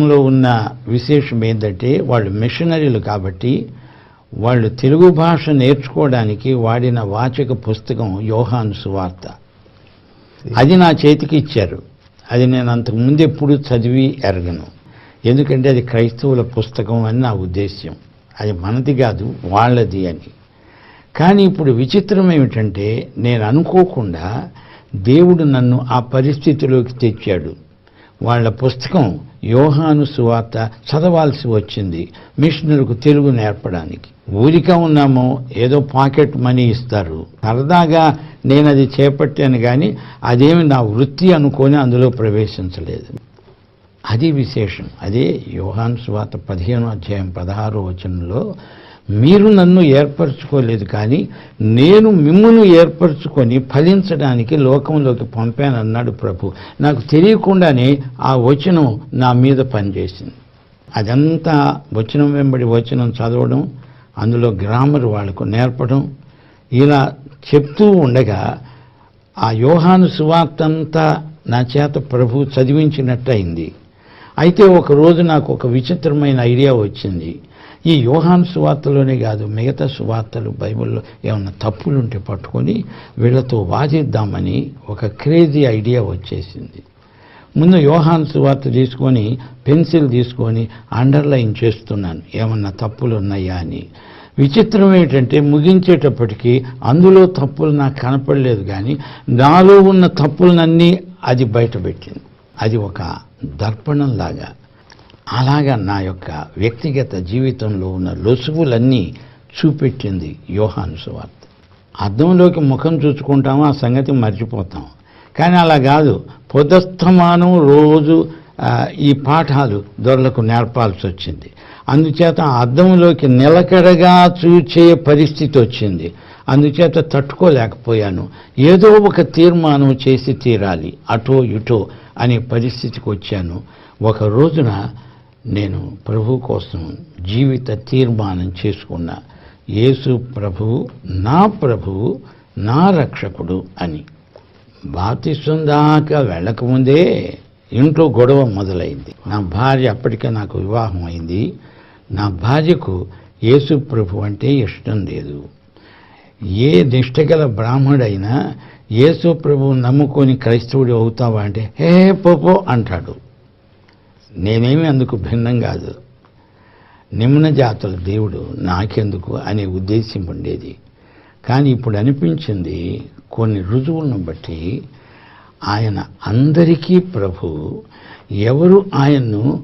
లో ఉన్న విశేషం ఏంటంటే వాళ్ళు మిషనరీలు కాబట్టి వాళ్ళు తెలుగు భాష నేర్చుకోవడానికి వాడిన వాచక పుస్తకం యోహాను సువార్త. అది నా చేతికి ఇచ్చారు. అది నేను అంతకు ముందు ఎప్పుడు చదివి ఎరగను. ఎందుకంటే అది క్రైస్తవుల పుస్తకం అని నా ఉద్దేశ్యం. అది మనది కాదు వాళ్ళది అని. కానీ ఇప్పుడు విచిత్రం ఏమిటంటే నేను అనుకోకుండా దేవుడు నన్ను ఆ పరిస్థితిలోకి తెచ్చాడు. వాళ్ళ పుస్తకం యోహాను సువార్త చదవాల్సి వచ్చింది. మిషనర్కు తెలుగు నేర్పడానికి. ఊరిక ఉన్నామో ఏదో పాకెట్ మనీ ఇస్తారు. సరదాగా నేను అది చేపట్టాను కానీ అదేమి నా వృత్తి అనుకొని అందులో ప్రవేశించలేదు. అది విశేషం. అదే యోహాను సువార్త పదిహేను అధ్యాయం పదహారో వచనంలో మీరు నన్ను ఏర్పరచుకోలేదు కానీ నేను మిమ్మును ఏర్పరచుకొని ఫలించడానికి లోకంలోకి పంపానన్నాడు ప్రభు. నాకు తెలియకుండానే ఆ వచనం నా మీద పనిచేసింది. అదంతా వచనం వెంబడి వచనం చదవడం అందులో గ్రామర్ వాళ్ళకు నేర్పడం ఇలా చెప్తూ ఉండగా ఆ యోహాను సువార్త అంతా నా చేత ప్రభు చదివించినట్టు అయింది అయితే ఒకరోజు నాకు ఒక విచిత్రమైన ఐడియా వచ్చింది. ఈ యోహాన్ సువార్తలోనే కాదు మిగతా సువార్తలు బైబిల్లో ఏమన్నా తప్పులుంటే పట్టుకొని వీళ్ళతో వాదిద్దామని ఒక క్రేజీ ఐడియా వచ్చేసింది. ముందు యోహాన్ సువార్త తీసుకొని పెన్సిల్ తీసుకొని అండర్లైన్ చేస్తున్నాను ఏమన్నా తప్పులు ఉన్నాయా అని. విచిత్రం ఏంటంటే ముగించేటప్పటికీ అందులో తప్పులు నాకు కనపడలేదు కానీ నాలో ఉన్న తప్పులనన్నీ అది బయటపెట్టింది. అది ఒక దర్పణంలాగా అలాగా నా యొక్క వ్యక్తిగత జీవితంలో ఉన్న లొసుగులన్నీ చూపెట్టింది యోహాను సువార్త. అద్దంలోకి ముఖం చూసుకుంటాము? ఆ సంగతి మర్చిపోతాం. కానీ అలా కాదు. పొదస్తమానం రోజు ఈ పాఠాలు దొరలకు నేర్పాల్సి వచ్చింది. అందుచేత అర్థంలోకి అద్దంలోకి నిలకడగా చూచే పరిస్థితి వచ్చింది. అందుచేత తట్టుకోలేకపోయాను. ఏదో ఒక తీర్మానం చేసి తీరాలి. అటో ఇటో అనే పరిస్థితికి వచ్చాను. ఒక రోజున నేను ప్రభు కోసం జీవిత తీర్మానం చేసుకున్నా యేసు ప్రభువు నా ప్రభువు నా రక్షకుడు అని. బాప్తిస్వం దాకా వెళ్ళకముందే ఇంట్లో గొడవ మొదలైంది. నా భార్య అప్పటికే నాకు వివాహం అయింది. నా భార్యకు యేసు ప్రభు అంటే ఇష్టం లేదు. ఏ నిష్టగల బ్రాహ్మడైనా యేసు ప్రభువు నమ్ముకొని క్రైస్తవుడు అవుతావా అంటే హే పోపో అంటాడు. నేనేమి అందుకు భిన్నం కాదు. నిమ్న జాతుల దేవుడు నాకెందుకు అనే ఉద్దేశం ఉండేది. కానీ ఇప్పుడు అనిపించింది కొన్ని రుజువులను బట్టి ఆయన అందరికీ ప్రభు ఎవరు ఆయన్ను